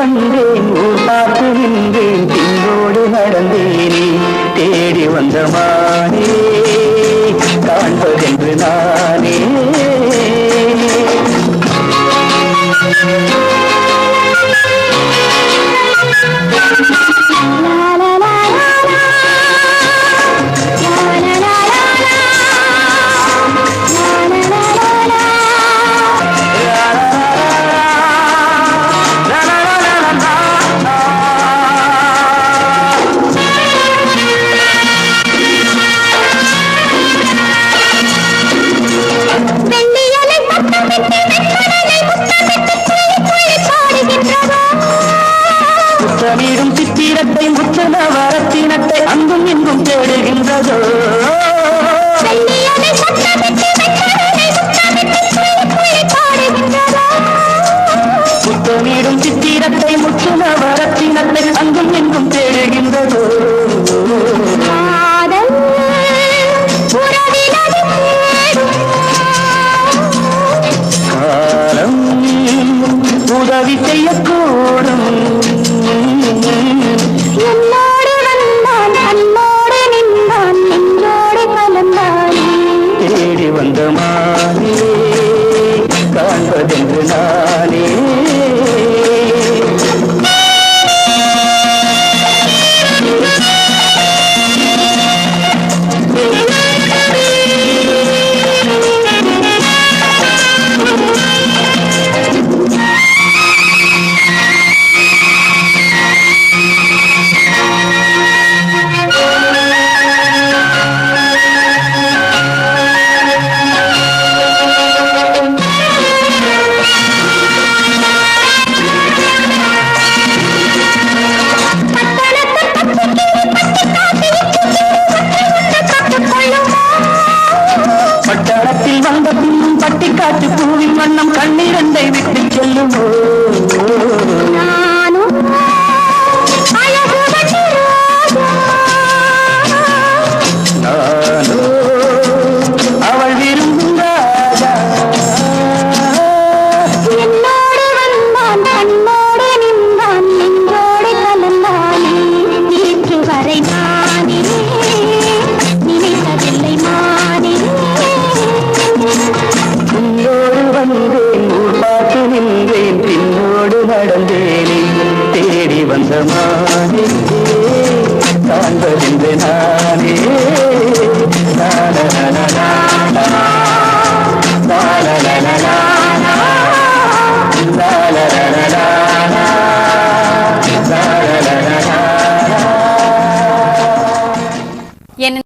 வந்தேன் ஊர் பார்த்து நின்றேன். பின்னோடு நடந்தேனே தேடி வந்தமா முத்தமிடும் சித்திரத்தை முத்து நவரத்தினத்தை அங்கும் இங்கும் தேடுகின்றதோ? கண்ணிரண்டை விட்டு செல்லுமோ நடந்தேனே தேடி வந்த மானே காண்பதென்று நான்